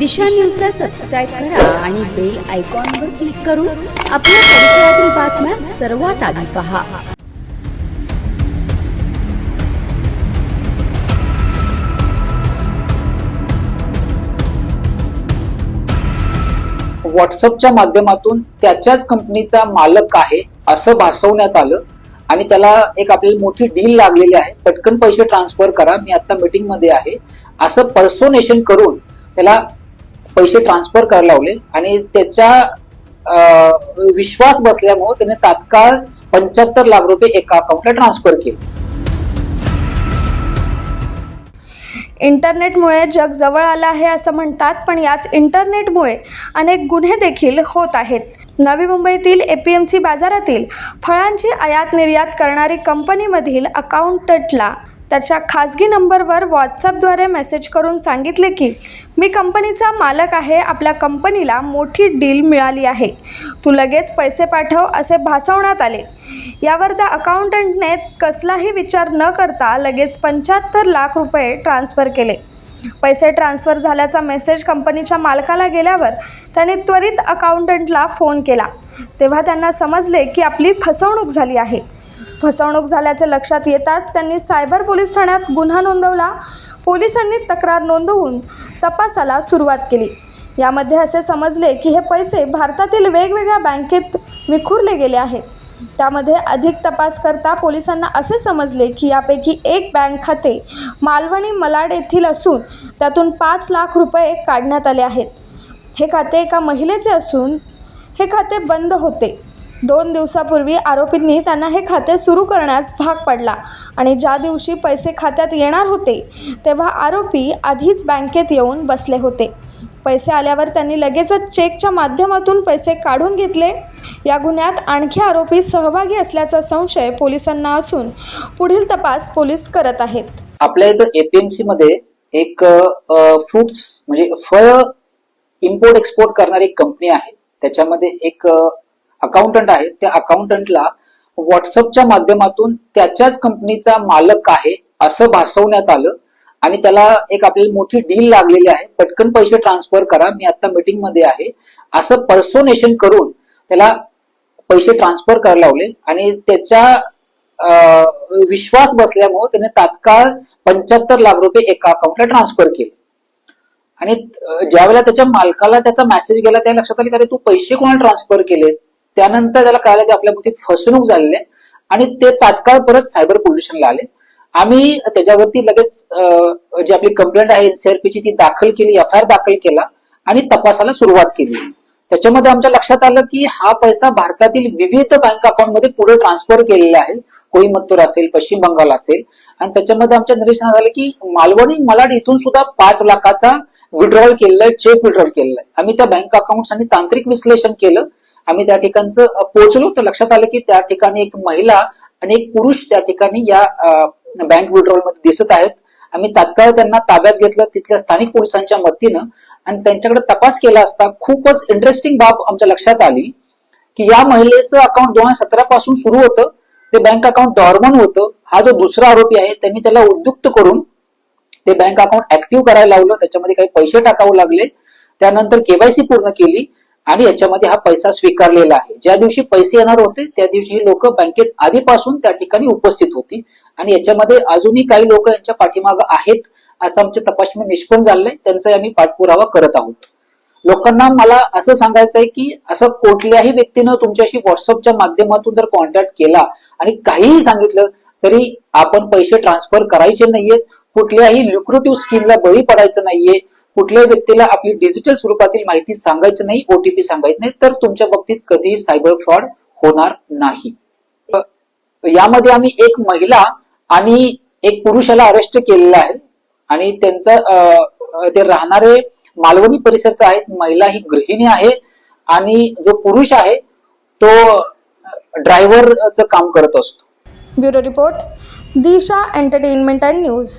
दिशा न्यूजला सबस्क्राईब करा आणि बेल आयकॉनवर क्लिक करून आपल्या परिसरातील बातम्या सर्वात आधी पहा. व्हॉट्सअपच्या माध्यमातून त्याच्याच कंपनीचा मालक आहे असं भासवण्यात आलं आणि त्याला एक आपल्याला मोठी डील लागलेली आहे. पटकन पैसे ट्रान्सफर करा. मी आता मीटिंगमध्ये आहे. असं पर्सोनेशन करून त्याला पैसे ट्रान्सफर करायला लावले. आणि त्याच्या विश्वास बसल्यामुळे त्याने तात्काळ पंच्याहत्तर लाख रुपये एका अकाउंटला ट्रान्सफर केले. इंटरनेटमुळे जग जवळ आलं आहे असं म्हणतात पण याच इंटरनेटमुळे अनेक गुन्हे देखील होत आहेत. नवी मुंबईतील ए पी एम सी बाजारातील फळांची आयात निर्यात करणारी कंपनीमधील अकाउंटंटला त्याच्या खाजगी नंबरवर व्हॉट्सअपद्वारे मेसेज करून सांगितले की मी कंपनीचा मालक आहे आपल्या कंपनीला मोठी डील मिळाली आहे. तू लगेच पैसे पाठव असे भासवण्यात आले. यावर त्या अकाउंटंटने कसलाही विचार न करता लगेच पंच्याहत्तर लाख रुपये ट्रान्स्फर केले. पैसे ट्रान्स्फर झाल्याचा मेसेज कंपनीच्या मालकाला गेल्यावर त्याने त्वरित अकाउंटंटला फोन केला. तेव्हा त्यांना समजले की आपली फसवणूक झाली आहे. फसवणूक झाल्याचे लक्षात येताच त्यांनी सायबर पोलीस ठाण्यात गुन्हा नोंदवला. पोलिसांनी तक्रार नोंदवून तपासाला सुरुवात केली. यामध्ये असे समजले की हे पैसे भारतातील वेगवेगळ्या बँकेत विखुरले गेले आहेत. त्यामध्ये अधिक तपास करता पोलिसांना असे समजले की यापैकी एक बँक खाते मालवणी मलाड येथील असून त्यातून पाच लाख रुपये काढण्यात आले आहेत. हे खाते एका महिलेचे असून हे खाते बंद होते. दोन दिवसापूर्वी आरोपींनी त्यांना हे खाते सुरू करण्यास भाग पडला. आणि ज्या दिवशी पैसे खात्यात येणार होते तेव्हा आरोपी आधीच बँकेत येऊन बसले होते. पैसे आल्यावर त्यांनी लगेचच चेकच्या माध्यमातून पैसे काढून घेतले. या गुन्ह्यात आणखी आरोपी सहभागी असल्याचा संशय पोलिसांना असून पुढील तपास पोलीस करत आहेत. आपल्या इथं एपीएमसी मध्ये एक फ्रुट्स म्हणजे फळ इम्पोर्ट एक्सपोर्ट करणारी एक कंपनी आहे. त्याच्यामध्ये एक अकाउंटंट आहे. त्या अकाउंटंटला व्हॉट्सअपच्या माध्यमातून त्याच्याच कंपनीचा मालक आहे असं भासवण्यात आलं. आणि त्याला एक आपल्याला मोठी डील लागलेली आहे. पटकन पैसे ट्रान्सफर करा. मी आता मीटिंगमध्ये आहे. असं पर्सोनेशन करून त्याला पैसे ट्रान्सफर करायला लावले. आणि त्याच्या अं, विश्वास बसल्यामुळे त्याने तात्काळ पंच्याहत्तर लाख रुपये एका अकाउंटला ट्रान्सफर केले. आणि ज्यावेळेला त्याच्या मालकाला त्याचा मेसेज गेला त्या लक्षात आले की अरे तू पैसे कोणाला ट्रान्सफर केलेत? त्यानंतर त्याला कळालं की आपल्यामध्ये फसवणूक झालेली आहे आणि ते तात्काळ परत सायबर पोल्युशनला आले. आम्ही त्याच्यावरती लगेच जी आपली कंप्लेंट आहे एनसीआरपीची ती दाखल केली एफ आय आर दाखल केला आणि तपासाला सुरुवात केली. त्याच्यामध्ये आमच्या लक्षात आलं की हा पैसा भारतातील विविध बँक अकाउंटमध्ये पुढे ट्रान्सफर केलेला आहे. कोईमत्तूर असेल पश्चिम बंगाल असेल. आणि त्याच्यामध्ये आमच्या निरीक्षणात आलं की मालवणी मलाड इथून सुद्धा पाच लाखाचा विड्रॉल केलेला आहे चेक विड्रॉल केलेला आहे. आम्ही त्या बँक अकाउंट आणि तांत्रिक विश्लेषण केलं. आम्ही त्या ठिकाणचं पोहोचलो. तर लक्षात आलं की त्या ठिकाणी एक महिला आणि एक पुरुष त्या ठिकाणी या बँक विड्रॉलमध्ये दिसत आहेत. आम्ही तात्काळ त्यांना ताब्यात घेतलं तिथल्या स्थानिक पोलिसांच्या मदतीनं आणि त्यांच्याकडे तपास केला असता खूपच इंटरेस्टिंग बाब आमच्या लक्षात आली की या महिलेचं अकाउंट दोन हजार सतरा पासून सुरू होतं. ते बँक अकाउंट डॉर्मन होतं. हा जो दुसरा आरोपी आहे त्यांनी त्याला उद्युक्त करून ते बँक अकाउंट ऍक्टिव्ह करायला लावलं. त्याच्यामध्ये काही पैसे टाकावू लागले. त्यानंतर केवायसी पूर्ण केली. आणि याच्यामध्ये हा पैसा स्वीकारलेला आहे. ज्या दिवशी पैसे येणार होते त्या दिवशी ही लोक बँकेत आधीपासून त्या ठिकाणी उपस्थित होती. आणि याच्यामध्ये अजूनही काही लोक यांच्या पाठीमागे आहेत असं आमच्या तपासणी निष्पन्न झालंय त्यांचा आम्ही पाठपुरावा करत आहोत. लोकांना मला असं सांगायचं आहे की असं कुठल्याही व्यक्तीनं तुमच्याशी व्हॉट्सअपच्या माध्यमातून जर कॉन्टॅक्ट केला आणि काहीही सांगितलं तरी आपण पैसे ट्रान्सफर करायचे नाहीयेत. कुठल्याही ल्युक्रेटिव्ह स्कीमला बळी पडायचं नाहीये. कुठल्याही व्यक्तीला आपली डिजिटल स्वरूपातील माहिती सांगायचं नाही ओटीपी सांगायचं नाही तर तुमच्या बाबतीत कधीही सायबर फ्रॉड होणार नाही. यामध्ये आम्ही एक महिला आणि एक पुरुषाला अरेस्ट केलेला आहे आणि त्यांचा ते राहणारे मालवणी परिसरात आहेत महिला ही गृहिणी आहे आणि जो पुरुष आहे तो ड्रायव्हरचं काम करत असतो. Bureau report Disha entertainment and news.